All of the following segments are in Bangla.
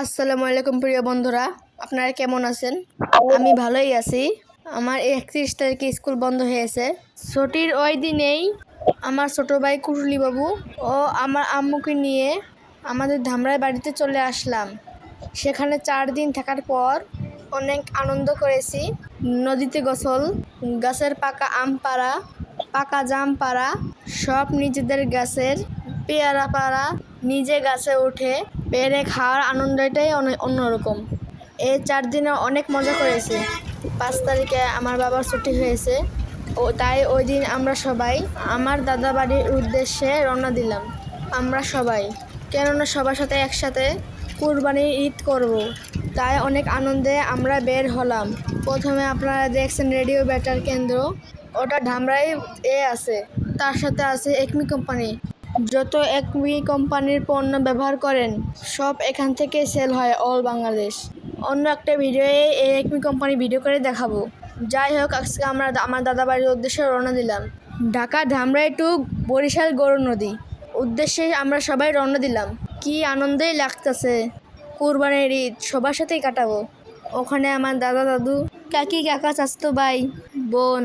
আসসালামু আলাইকুম প্রিয় বন্ধুরা আপনারা কেমন আছেন? আমি ভালোই আছি। আমার একত্রিশ তারিখে স্কুল বন্ধ হয়েছে। ছুটির ওই দিনেই আমার ছোট ভাই কুরুলি বাবু ও আমার আম্মুকে নিয়ে আমাদের ধামরাই বাড়িতে চলে আসলাম। সেখানে চার দিন থাকার পর অনেক আনন্দ করেছি। নদীতে গোসল গাছের পাকা আম পাড়া পাকা জাম পাড়া সব নিজেদের গাছের পেয়ারা পাড়া নিজে গাছে উঠে পেরে খাওয়ার আনন্দটাই অনে- অন্যরকম। এই চার দিনে অনেক মজা করেছি। পাঁচ তারিখে আমার বাবার ছুটি হয়েছে। ও তাই ওই দিন আমরা সবাই আমার দাদা বাড়ির উদ্দেশ্যে রওনা দিলাম। আমরা সবাই। কেননা সবার সাথে একসাথে কুরবানির ঈদ করব। তাই অনেক আনন্দে আমরা বের হলাম। প্রথমে আপনারা দেখছেন রেডিও ব্যাটার কেন্দ্র। ওটা ধামরাই এ আছে। তার সাথে আছে একমি কোম্পানি। যত একমি কোম্পানির পণ্য ব্যবহার করেন, সব এখান থেকে সেল হয় অল বাংলাদেশ। অন্য একটা ভিডিওয়ে এই একমি কোম্পানি ভিডিও করে দেখাবো। যাই হোক, আজকে আমরা আমার দাদা বাড়ির উদ্দেশ্যে রওনা দিলাম। ঢাকা ধামরাই টু বরিশাল গরু নদী। উদ্দেশ্যে আমরা সবাই রওনা দিলাম। কি আনন্দেই লাগতেছে। কুরবানির ঈদ, সবার সাথেই কাটাবো। ওখানে আমার দাদা দাদু, কাকি কাকা চাচতো ভাই, বোন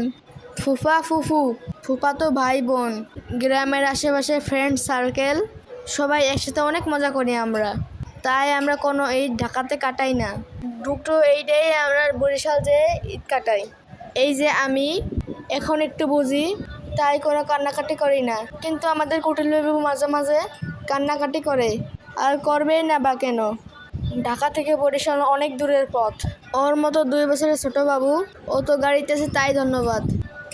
ফুফা ফুফু, ফুফা তো ভাই বোন, গ্রামের আশেপাশে ফ্রেন্ড সার্কেল সবাই একসাথে অনেক মজা করি আমরা। তাই আমরা কোনো ঈদ ঢাকাতে কাটাই না। দুটো এইটাই আমরা বরিশাল যে ঈদ কাটাই। এই যে আমি, এখন একটু বুঝি, তাই কোনো কান্নাকাটি করি না। কিন্তু আমাদের কুটিল বাবু মাঝে মাঝে কান্নাকাটি করে। আর করবেই না বা কেন? ঢাকা থেকে বরিশাল অনেক দূরের পথ। ওর মতো দুই বছরের ছোট বাবু, ও তো গাড়িতে আছে, তাই ধন্যবাদ।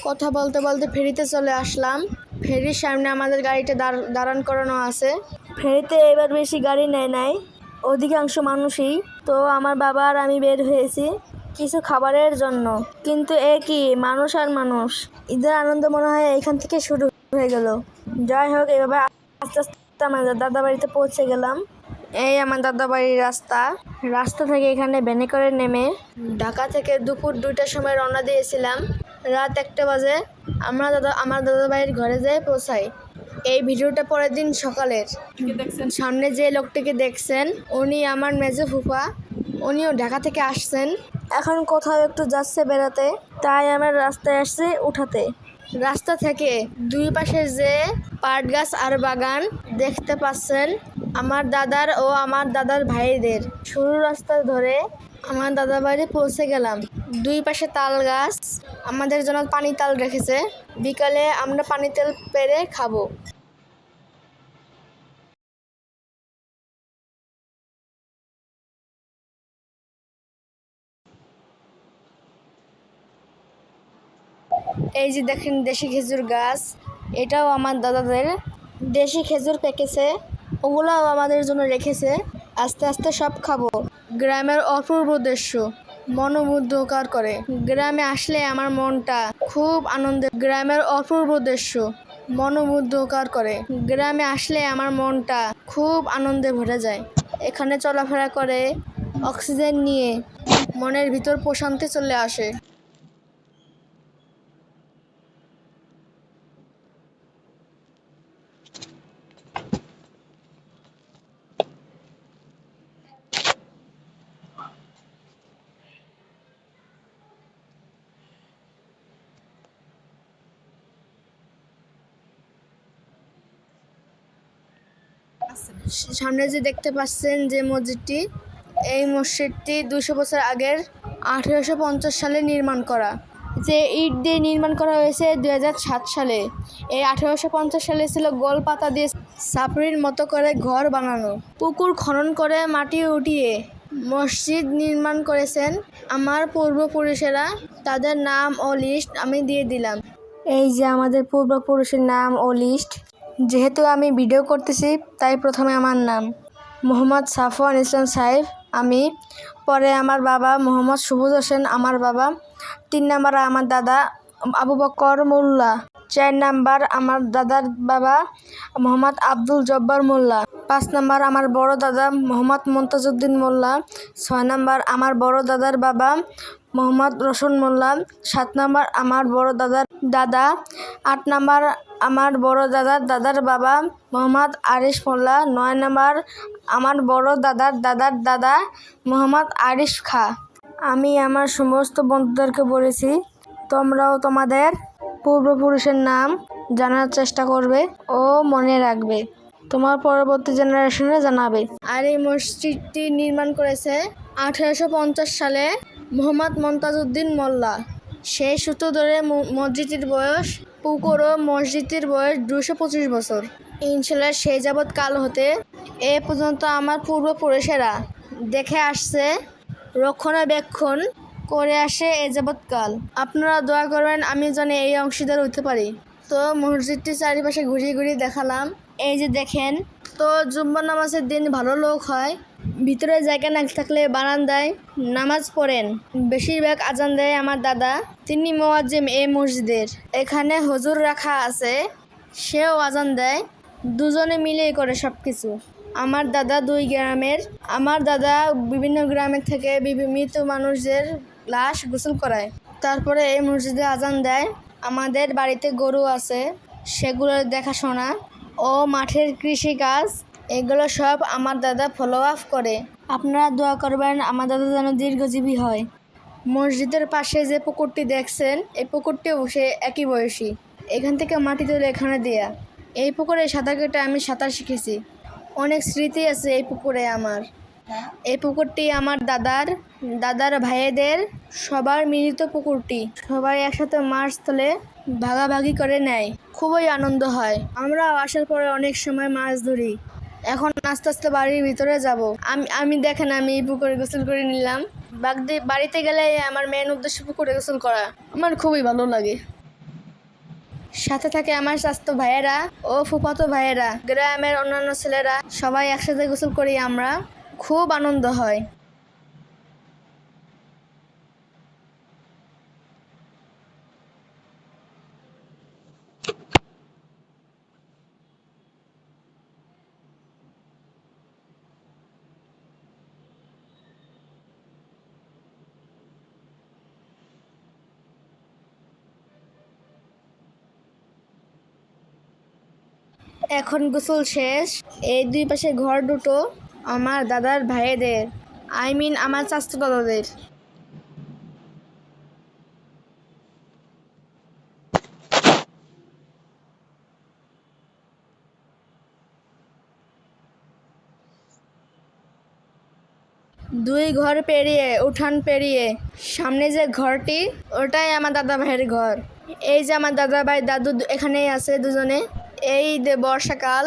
কথা বলতে বলতে ফেরিতে চলে আসলাম। ফেরির সামনে আমাদের গাড়িটা দাঁড়- দাঁড়ান করানো আছে। ফেরিতে এবার বেশি গাড়ি নেয় নাই। অধিকাংশ মানুষই। তো আমার বাবা আর আমি বের হয়েছি কিছু খাবারের জন্য। কিন্তু এ কি, মানুষ আর মানুষ। ঈদের আনন্দ মনে হয় এখান থেকে শুরু হয়ে গেল। যাই হোক, এভাবে আস্তে আস্তে আমার দাদা বাড়িতে পৌঁছে গেলাম। এই আমার দাদা বাড়ির রাস্তা। রাস্তা থেকে এখানে ভ্যানে করে নেমে ঢাকা থেকে দুপুর দুইটার সময় রওনা দিয়েছিলাম। রাত একটা বাজে। আমরা দাদা, আমার দাদা বাড়ির ঘরে যেয়ে পৌঁছাই। এই ভিডিওটা পরের দিন সকালের। সামনে যে লোকটিকে দেখছেন, উনি আমার মেজো ফুফা। উনিও ঢাকা থেকে আসছেন। এখন কোথাও একটু যাচ্ছে বেড়াতে, তাই আমার রাস্তায় আসছে উঠাতে। রাস্তা থেকে দুই পাশে যে পাট গাছ আর বাগান দেখতে পাচ্ছেন, আমার দাদার ও আমার দাদার ভাইদের। সরু রাস্তা ধরে আমার দাদা বাড়ি পৌঁছে গেলাম। দুই পাশে তাল গাছ, আমাদের জন্য পানি তাল রেখেছে। বিকালে আমরা পানি তেল পেরে খাব। এই যে দেখেন দেশি খেজুর গাছ, এটাও আমার দাদাদের দেশি খেজুর পেকেছে। ওগুলোও আমাদের জন্য রেখেছে। আস্তে আস্তে সব খাব। গ্রামের অপূর্ব দৃশ্য। মনোমুগ্ধকার করে। গ্রামে আসলে আমার মনটা খুব আনন্দে গ্রামের অপূর্ব দৃশ্য। মনোমুগ্ধকার করে। গ্রামে আসলে আমার মনটা খুব আনন্দে ভরে যায়। এখানে চলাফেরা করে, অক্সিজেন নিয়ে মনের ভিতর প্রশান্তি চলে আসে। সামনে যে দেখতে পাচ্ছেন যে মসজিদটি, এই মসজিদটি দুশো বছর আগের আঠেরোশো পঞ্চাশ সালে নির্মাণ করা। যে ইট দিয়ে নির্মাণ করা হয়েছে দুই হাজার সাত সালে। এই আঠেরোশো পঞ্চাশ সালে ছিল গোল পাতা দিয়ে সাপড়ির মতো করে ঘর বানানো। পুকুর খনন করে মাটি উঠিয়ে মসজিদ নির্মাণ করেছেন আমার পূর্বপুরুষেরা। তাদের নাম ও লিস্ট আমি দিয়ে দিলাম। এই যে আমাদের পূর্বপুরুষের নাম ও লিস্ট। যেহেতু আমি ভিডিও করতেছি, তাই প্রথমে আমার নাম মোহাম্মদ সাফওয়ান ইসলাম সাহেব। আমি পরে আমার বাবা মোহাম্মদ সুবুজ হোসেন, আমার বাবা। তিন নাম্বার আমার দাদা আবু বকর মোল্লা। চার নাম্বার আমার দাদার বাবা মোহাম্মদ আব্দুল জব্বার মোল্লা। পাঁচ নাম্বার আমার বড় দাদা মোহাম্মদ মন্তাজউদ্দিন মোল্লা। ছয় নাম্বার আমার বড় দাদার বাবা মোহাম্মদ রোশন মোল্লা। সাত নাম্বার আমার বড় দাদার দাদা। আট নাম্বার আমার বড় দাদার দাদার বাবা মোহাম্মদ আরিশ মোল্লা। নয় নাম্বার আমার বড় দাদার দাদার দাদা মোহাম্মদ আরিশ খা। আমি আমার সমস্ত বন্ধুদেরকে বলেছি, তোমরাও তোমাদের পূর্বপুরুষের নাম জানার চেষ্টা করবে ও মনে রাখবে। তোমার পরবর্তী জেনারেশনে জানাবে। আর এই মসজিদটি নির্মাণ করেছে আঠারোশো পঞ্চাশ সালে মোহাম্মদ মমতাজউদ্দিন মোল্লা। সেই সূত্র ধরে মসজিদটির বয়স পুকুর ও মসজিদটির বয়স দুশো পঁচিশ বছর। ইনশাল্লাহ সেই যাবৎ কাল হতে এ পর্যন্ত আমার পূর্বপুরুষেরা দেখে আসছে রক্ষণাবেক্ষণ করে আসে এ যাবৎকাল। আপনারা দোয়া করবেন আমি যেন এই অংশীদার হতে পারি। তো মসজিদটির চারিপাশে ঘুরিয়ে ঘুরিয়ে দেখালাম। এই যে দেখেন, তো জুম্মা নামাজের দিন ভালো লোক হয়। ভিতরে জায়গা না থাকলে বারান্দায় নামাজ পড়েন। বেশিরভাগ আজান দেয় আমার দাদা, তিনি মোয়াজ্জিম এই মসজিদের। এখানে হজুর রাখা আছে, সেও আজান দেয়। দুজনে মিলেই করে সব কিছু আমার দাদা দুই গ্রামের। আমার দাদা বিভিন্ন গ্রামের থেকে মৃত মানুষদের লাশ গোসল করায়। তারপরে এই মসজিদে আজান দেয়। আমাদের বাড়িতে গরু আছে, সেগুলোর দেখাশোনা ও মাঠের কৃষিকাজ, এগুলো সব আমার দাদা ফলো আপ করে। আপনারা দোয়া করবেন আমার দাদা যেন দীর্ঘজীবী হয়। মসজিদের পাশে যে পুকুরটি দেখছেন, এই পুকুরটিও সে একই বয়সী। এখান থেকে মাটি তুলে এখানে দেয়া। এই পুকুরে সাঁতার কেটে আমি সাঁতার শিখেছি। অনেক স্মৃতি আছে এই পুকুরে আমার। এই পুকুরটি আমার দাদার দাদার ভাইয়েদের সবার মিলিত পুকুরটি। সবাই একসাথে মাছ তোলে ভাগাভাগি করে নেয়। খুবই আনন্দ হয়। আমরা আসার পরে অনেক সময় মাছ ধরি। এখন আস্তে আস্তে বাড়ির ভিতরে যাব। আমি আমি দেখেন, আমি এই পুকুরে গোসল করে নিলাম। বাগদি, বাড়িতে গেলে আমার মেন উদ্দেশ্য পুকুরে গোসল করা। আমার খুবই ভালো লাগে। সাথে থাকে আমার স্বাস্থ্য ভাইয়েরা ও ফুফাতো ভাইয়েরা। গ্রামের অন্যান্য ছেলেরা সবাই একসাথে গোসল করি আমরা। খুব আনন্দ হয়। এখন গোসল শেষ। এই দুই পাশে ঘর দুটো। আমার দাদার ভাইদের আই মিন আমার চাচাতো দাদাদের দুই ঘর পেরিয়ে, উঠান পেরিয়ে, সামনে যে ঘরটি, ওটাই আমার দাদা ভাইয়ের ঘর। এই যে আমার দাদা ভাই, দাদু এখানেই আছে দুজনে। এই বর্ষাকাল,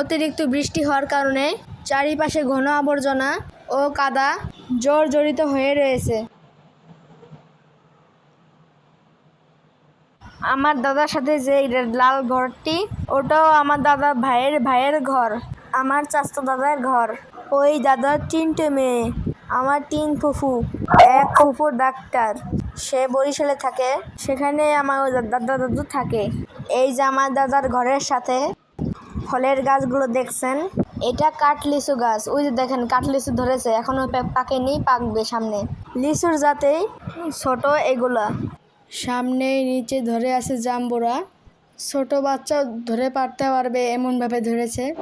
অতিরিক্ত বৃষ্টি হওয়ার কারণে চারিপাশে ঘন আবর্জনা ও কাদা জর্জরিত হয়ে রয়েছে। আমার দাদার সাথে যে লাল ঘরটি, ওটাও আমার দাদা ভাইয়ের ভাইয়ের ঘর, আমার চাচতো দাদার ঘর। ওই দাদার তিনটে মেয়ে, আমার তিন ফুফু, এক ফুফু ডাক্তার। সে বরিশালে থাকে, সেখানে আমার দাদা দাদু থাকে। এই যে আমার দাদার ঘরের সাথে ফলের গাছগুলো দেখছেন এটা কাঠ লিচু গাছ। ওই যে দেখেন, কাঠ লিচু ধরেছে। এখনও পাকেনি, পাকবে সামনে। লিচুর জাতেই ছোট এগুলা। সামনে নিচে ধরে আছে জাম্বুরা। ছোট বাচ্চা ধরে পারতে পারবে, এমনভাবে ধরেছে।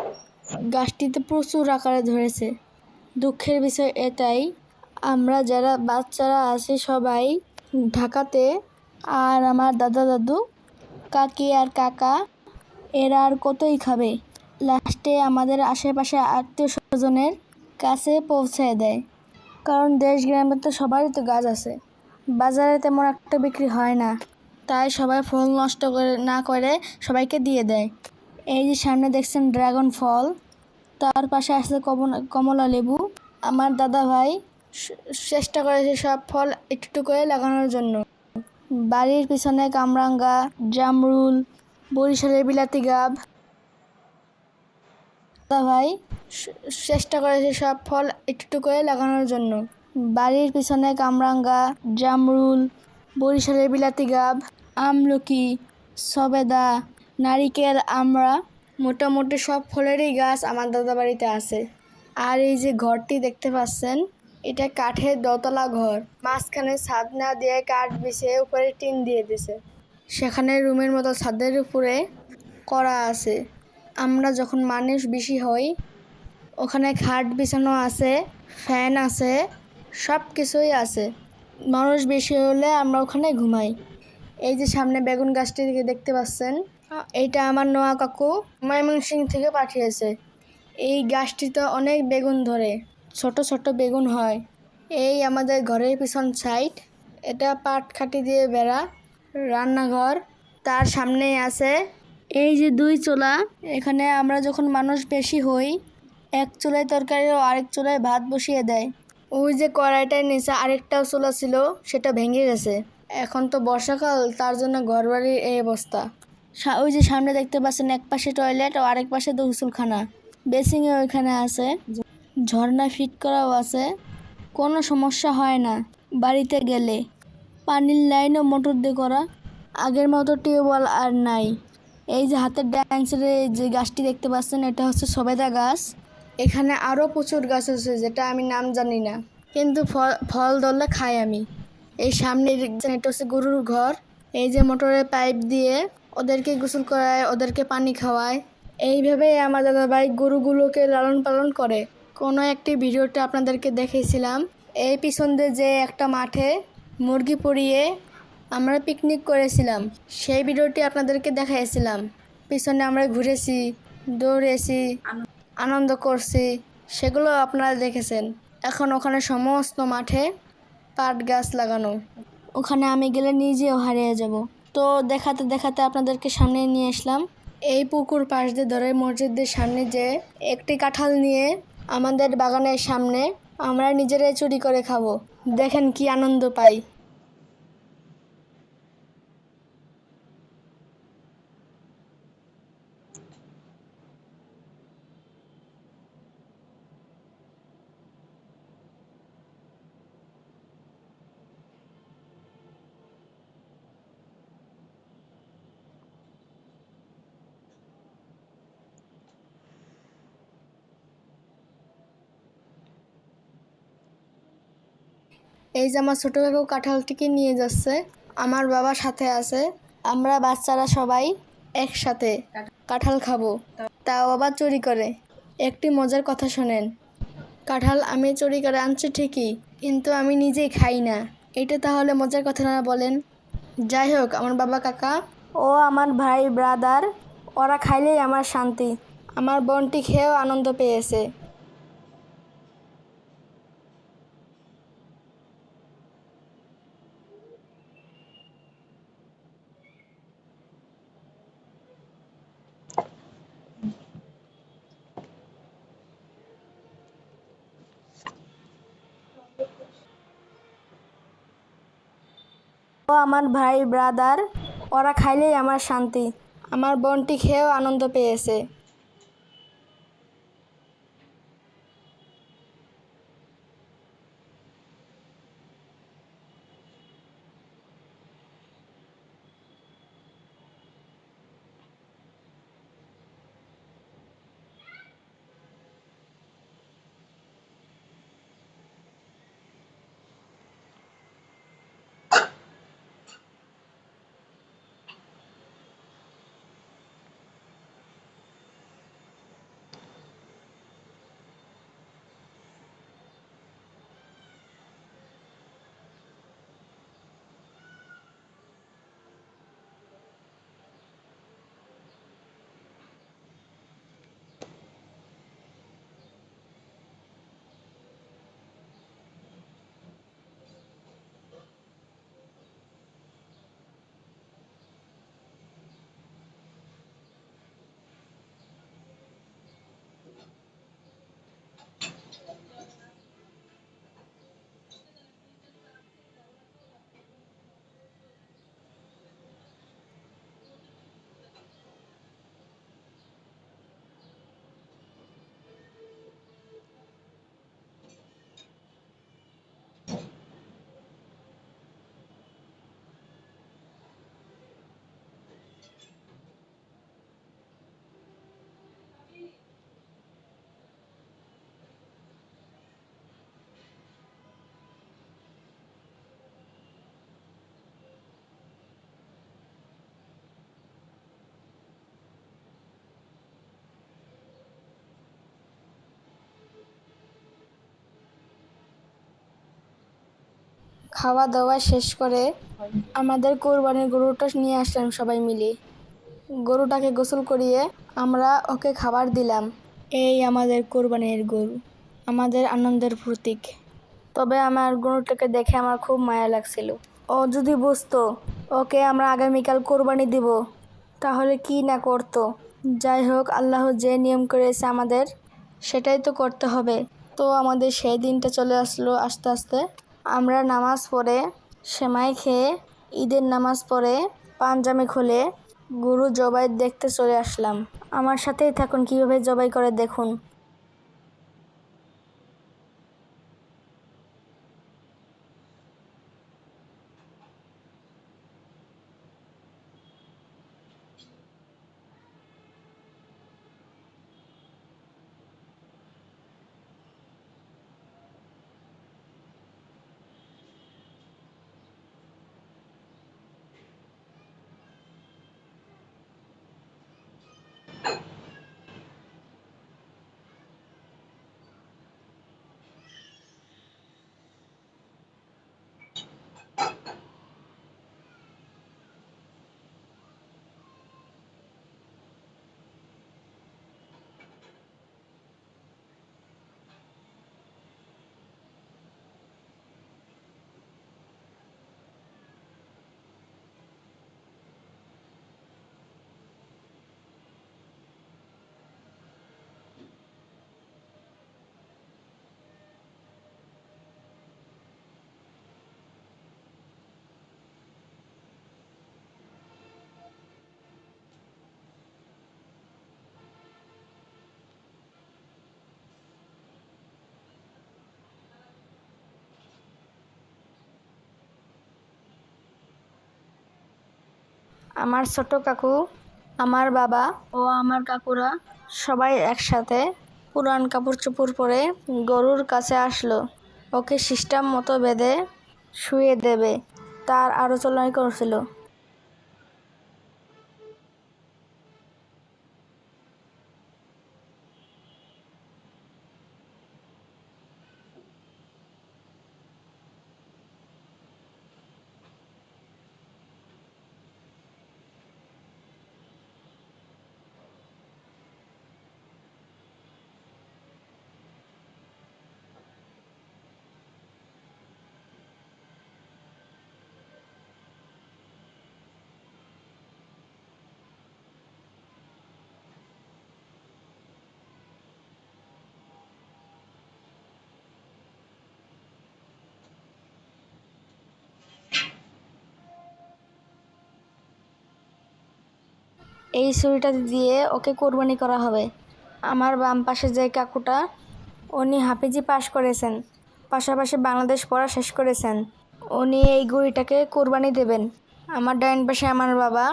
গাছটিতে প্রচুর আকারে ধরেছে। দুঃখের বিষয় এটাই, আমরা যারা বাচ্চারা আছি সবাই ঢাকাতে, আর আমার দাদা দাদু, কাকি আর কাকা, এরা আর কতই খাবে? লাস্টে আমাদের আশেপাশে আত্মীয় স্বজনের কাছে পৌঁছে দেয়। কারণ দেশ গ্রামে তো সবারই তো গাছ আছে। বাজারে তেমন একটা বিক্রি হয় না। তাই সবাই ফল নষ্ট করে, না করে সবাইকে দিয়ে দেয়। এই যে সামনে দেখছেন ড্রাগন ফল। তার পাশে আছে কমলা কমলা লেবু। আমার দাদা ভাই চেষ্টা করেছে সব ফল একটু একটু করে লাগানোর জন্য। বাড়ির পিছনে কামরাঙ্গা, জামরুল, বরিশালের বিলাতি গাব দাদা ভাই। স- চেষ্টা করেছে সব ফল একটু একটু করে লাগানোর জন্য। বাড়ির পিছনে কামরাঙ্গা, জামরুল, বরিশালের বিলাতি গাব আমলকি, সবেদা, নারিকেল আমরা মোটামুটি সব ফলেরই গাছ আমার দাদা বাড়িতে আছে। আর এই যে ঘরটি দেখতে পাচ্ছেন, এটা কাঠের দোতলা ঘর। মাঝখানে ছাদ না দিয়ে কাঠ বিছিয়ে উপরে টিন দিয়ে দিছে। সেখানে রুমের মতো ছাদের উপরে করা আছে। আমরা যখন মানুষ বেশি হই, ওখানে খাট বিছানো আছে, ফ্যান আছে সব কিছুই আছে। মানুষ বেশি হলে আমরা ওখানে ঘুমাই। এই যে সামনে বেগুন গাছটি দেখতে পাচ্ছেন, এইটা আমার নোয়া কাকু ময়মনসিং থেকে পাঠিয়েছে। এই গাছটিতে অনেক বেগুন ধরে, ছোট ছোট বেগুন হয়। এই আমাদের ঘরের পিছন সাইড, এটা পাট খাটি দিয়ে বেড়া, রান্নাঘর, তার সামনেই আছে এই যে দুই চোলা। এখানে আমরা যখন মানুষ বেশি হই, এক চুলায় তরকারি ও আরেক চুলায় ভাত বসিয়ে দেয়। ওই যে কড়াইটার নিচে আরেকটাও চুলা ছিল, সেটা ভেঙে গেছে। এখন তো বর্ষাকাল, তার জন্য ঘরবাড়ির এই অবস্থা। ওই যে সামনে দেখতে পাচ্ছেন, এক পাশে টয়লেট ও আরেক পাশে গোসলখানা বেসিংয়ে ওইখানে আছে। ঝর্ণা ফিট করাও আছে। কোনো সমস্যা হয় না, বাড়িতে গেলে। পানির লাইনও মোটর দিয়ে করা। আগের মতো টিউবওয়েল আর নাই। এই যে হাতের ড্যান্সের যে গাছটি দেখতে পাচ্ছেন, এটা হচ্ছে সবেদা গাছ। এখানে আরও প্রচুর গাছ আছে, যেটা আমি নাম জানি না। কিন্তু ফল ফল ধরলে খাই আমি। এই সামনে এটা হচ্ছে গরুর ঘর। এই যে মোটরের পাইপ দিয়ে ওদেরকে গোসল করায়, ওদেরকে পানি খাওয়ায়। এইভাবেই আমার দাদা ভাই গরুগুলোকে লালন পালন করে। কোনো একটি ভিডিওটা আপনাদেরকে দেখিয়েছিলাম এই পিছন দিয়ে যে একটা মাঠে মুরগি পরিয়ে আমরা পিকনিক করেছিলাম। সেই ভিডিওটি আপনাদেরকে দেখাইছিলাম। পিছনে আমরা ঘুরেছি, দৌড়েছি, আনন্দ করছি, সেগুলো আপনারা দেখেছেন। এখন ওখানে সমস্ত মাঠে পাট গাছ লাগানো। ওখানে আমি গেলে নিজেও হারিয়ে যাব। তো দেখাতে দেখাতে আপনাদেরকে সামনে নিয়ে আসলাম। এই পুকুর পাশ দিয়ে ধরে মসজিদের সামনে যে একটি কাঁঠাল নিয়ে আমাদের বাগানের সামনে আমরা নিজেরাই চুরি করে খাব। দেখেন কি আনন্দ পাই। এই যে আমার ছোটো কাকু কাঁঠালটিকে নিয়ে যাচ্ছে, আমার বাবা সাথে আছে, আমরা বাচ্চারা সবাই একসাথে কাঁঠাল খাব। তাও আবার চুরি করে। একটি মজার কথা শোনেন, কাঁঠাল আমি চুরি করে আনছি ঠিকই, কিন্তু আমি নিজেই খাই না। এটা তাহলে মজার কথা না বলেন? যাই হোক, আমার বাবা কাকা ও আমার ভাই ব্রাদার, ওরা খাইলেই আমার শান্তি। আমার বোনটি খেয়েও আনন্দ পেয়েছে। আমার ভাই ব্রাদার ওরা খাইলেই আমার শান্তি। আমার বোনটি খেয়েও আনন্দ পেয়েছে। খাওয়া দাওয়া শেষ করে আমাদের কোরবানির গরুটা নিয়ে আসলাম সবাই মিলে। গরুটাকে গোসল করিয়ে আমরা ওকে খাবার দিলাম। এই আমাদের কোরবানির গরু, আমাদের আনন্দের প্রতীক। তবে আমার গরুটাকে দেখে আমার খুব মায়া লাগছিল। ও যদি বুঝতো, ওকে আমরা আগামীকাল কোরবানি দিব, তাহলে কি না করতো? যাই হোক, আল্লাহ যে নিয়ম করেছে আমাদের, সেটাই তো করতে হবে। তো আমাদের সেই দিনটা চলে আসলো আস্তে আস্তে। আমরা নামাজ পড়ে সেমাই খেয়ে ঈদের নামাজ পড়ে পাঞ্জামি খুলে গরু জবাই দেখতে চলে আসলাম। আমার সাথেই থাকুন, কীভাবে জবাই করে দেখুন। আমার ছোট কাকু, আমার বাবা ও আমার কাকুরা সবাই একসাথে পুরান কাপড় চোপড় পরে গরুর কাছে আসলো। ওকে সিস্টেম মতো বেঁধে শুয়ে দেবে, তার আলোচনাই করছিল। এই ছুরিটা দিয়ে ওকে কোরবানি করা হবে। আমার বাম পাশে যে কাকুটা, উনি হাফিজি পাশ করেছেন। পাশাপাশি বাংলাদেশ পড়া শেষ করেছেন। উনি এই গুড়িটাকে কোরবানি দেবেন। আমার ডাইন পাশে আমার বাবা।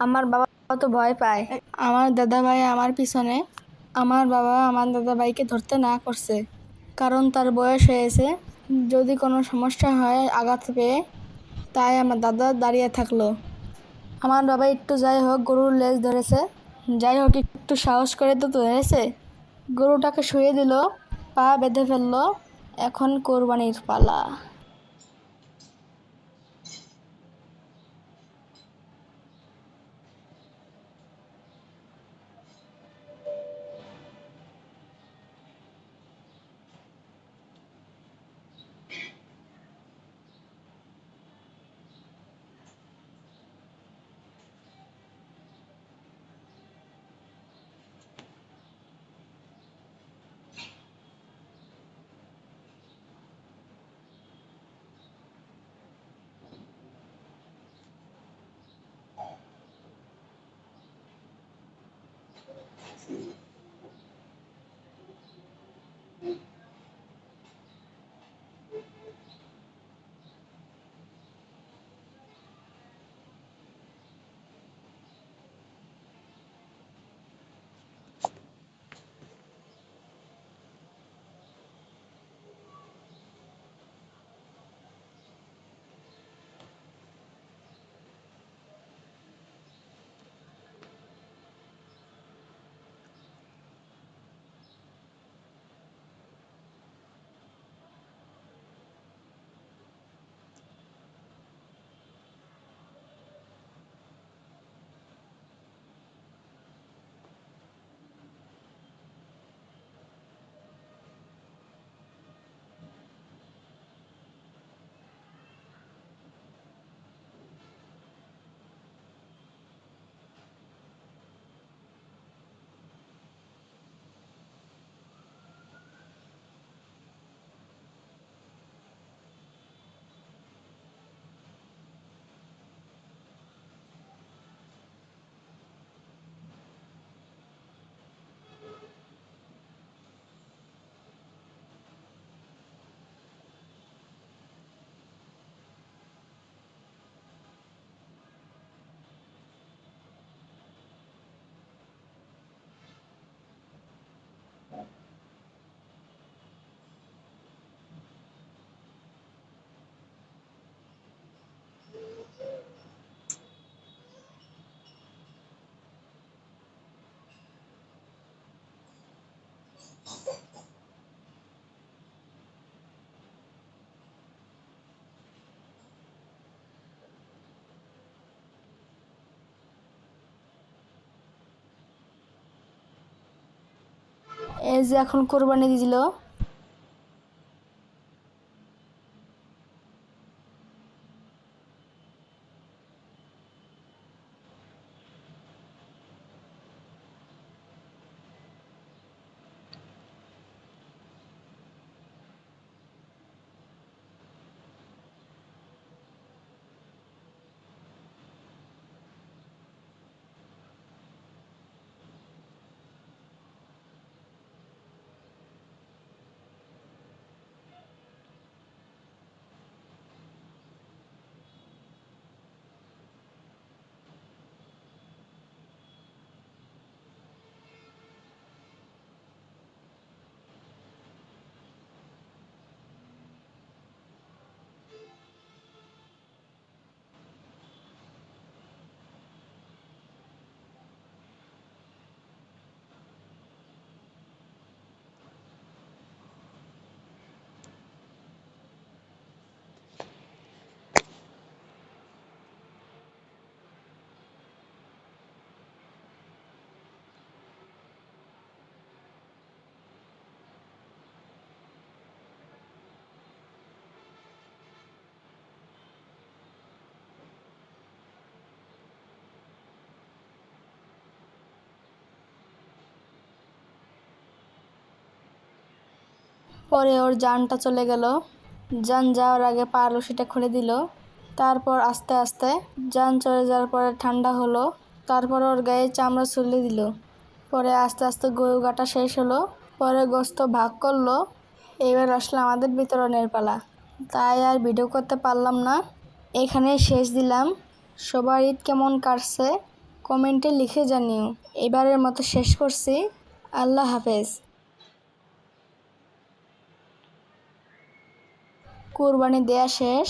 আমার বাবা তো ভয় পায়। আমার দাদা ভাই আমার পিছনে। আমার বাবা আমার দাদা ভাইকে ধরতে না করছে। কারণ তার বয়স হয়েছে। যদি কোনো সমস্যা হয় আঘাত পেয়ে তাই আমার দাদা দাঁড়িয়ে থাকল। আমার বাবা একটু যাই হোক, গরুর লেজ ধরেছে। যাই হোক, একটু সাহস করে তো ধরেছে। গরুটাকে শুয়ে দিল, পা বেঁধে ফেলল। এখন কোরবানির পালা। এই যে এখন কোরবানি দিল। পরে ওর জানটা চলে গেল। যান যাওয়ার আগে পা রশিটা খুলে দিল। তারপর আস্তে আস্তে যান চলে যাওয়ার পরে ঠান্ডা হলো। তারপর ওর গায়ে চামড়া ছুলে দিল। পরে আস্তে আস্তে গরু কাটা শেষ হলো। পরে গোস্ত ভাগ করল। এবার আসলে আমাদের বিতরণের পালা। তাই আর ভিডিও করতে পারলাম না। এখানে শেষ দিলাম। সবার ঈদ কেমন কাটছে? কমেন্টে লিখে জানিও। এবারের মতো শেষ করছি। আল্লাহ হাফেজ। কোরবানি দেয়া শেষ।